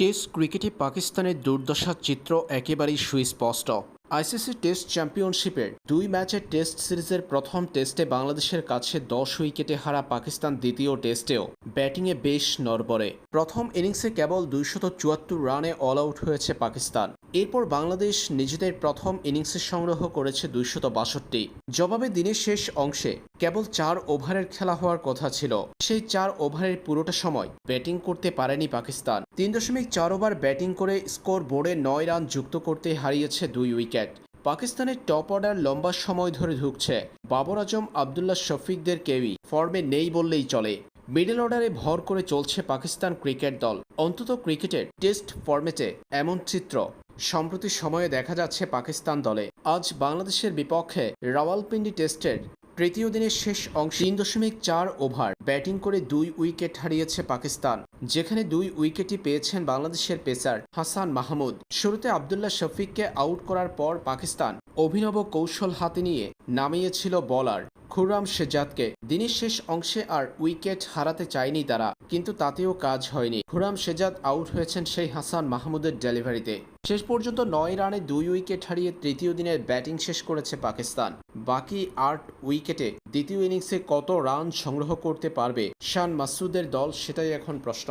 Test ক্রিকেটে পাকিস্তানের দুর্দশার চিত্র একেবারেই সুস্পষ্ট। আইসিসি টেস্ট চ্যাম্পিয়নশিপের দুই ম্যাচের টেস্ট সিরিজের প্রথম টেস্টে বাংলাদেশের কাছে দশ উইকেটে হারা পাকিস্তান দ্বিতীয় টেস্টেও। ব্যাটিংয়ে বেশ নড়বড়ে। প্রথম ইনিংসে কেবল দুইশত চুয়াত্তর রানে অল আউট হয়েছে পাকিস্তান। এরপর বাংলাদেশ নিজেদের প্রথম ইনিংসে সংগ্রহ করেছে দুইশত বাষট্টি। জবাবে দিনের শেষ অংশে কেবল চার ওভারের খেলা হওয়ার কথা ছিল। সেই চার ওভারের পুরোটা সময় ব্যাটিং করতে পারেনি পাকিস্তান। তিন দশমিক চার ওভার ব্যাটিং করে স্কোর বোর্ডে নয় রান যুক্ত করতে হারিয়েছে দুই উইকেট। পাকিস্তানের টপ অর্ডার লম্বা সময় ধরে ঢুকছে। বাবর আজম, আবদুল্লাহ শফিকদের কেউই ফর্মে নেই বললেই চলে। মিডল অর্ডারে ভর করে চলছে পাকিস্তান ক্রিকেট দল। অন্তত ক্রিকেটের টেস্ট ফর্মেটে এমন চিত্র। সম্প্রতি সময়ে দেখা যাচ্ছে পাকিস্তান দলে। আজ বাংলাদেশের বিপক্ষে রাওয়ালপিন্ডি টেস্টের তৃতীয় দিনের শেষ অংশ তিন দশমিক চার ওভার ব্যাটিং করে দুই উইকেট হারিয়েছে পাকিস্তান, যেখানে দুই উইকেটই পেয়েছেন বাংলাদেশের পেসার হাসান মাহমুদ। শুরুতে আবদুল্লাহ শফিককে আউট করার পর পাকিস্তান অভিনব কৌশল হাতে নিয়ে নামিয়েছিল বলার। খুররাম শেজাদকে দিনের শেষ অংশে আর উইকেট হারাতে চায়নি তারা, কিন্তু তাতেও কাজ হয়নি। খুররাম শেজাদ আউট হয়েছেন সেই হাসান মাহমুদের ডেলিভারিতে। শেষ পর্যন্ত নয় রানে দুই উইকেট হারিয়ে তৃতীয় দিনের ব্যাটিং শেষ করেছে পাকিস্তান। বাকি আট উইকেটে দ্বিতীয় ইনিংসে কত রান সংগ্রহ করতে পারবে শান মাসুদের দল সেটাই এখন প্রশ্ন।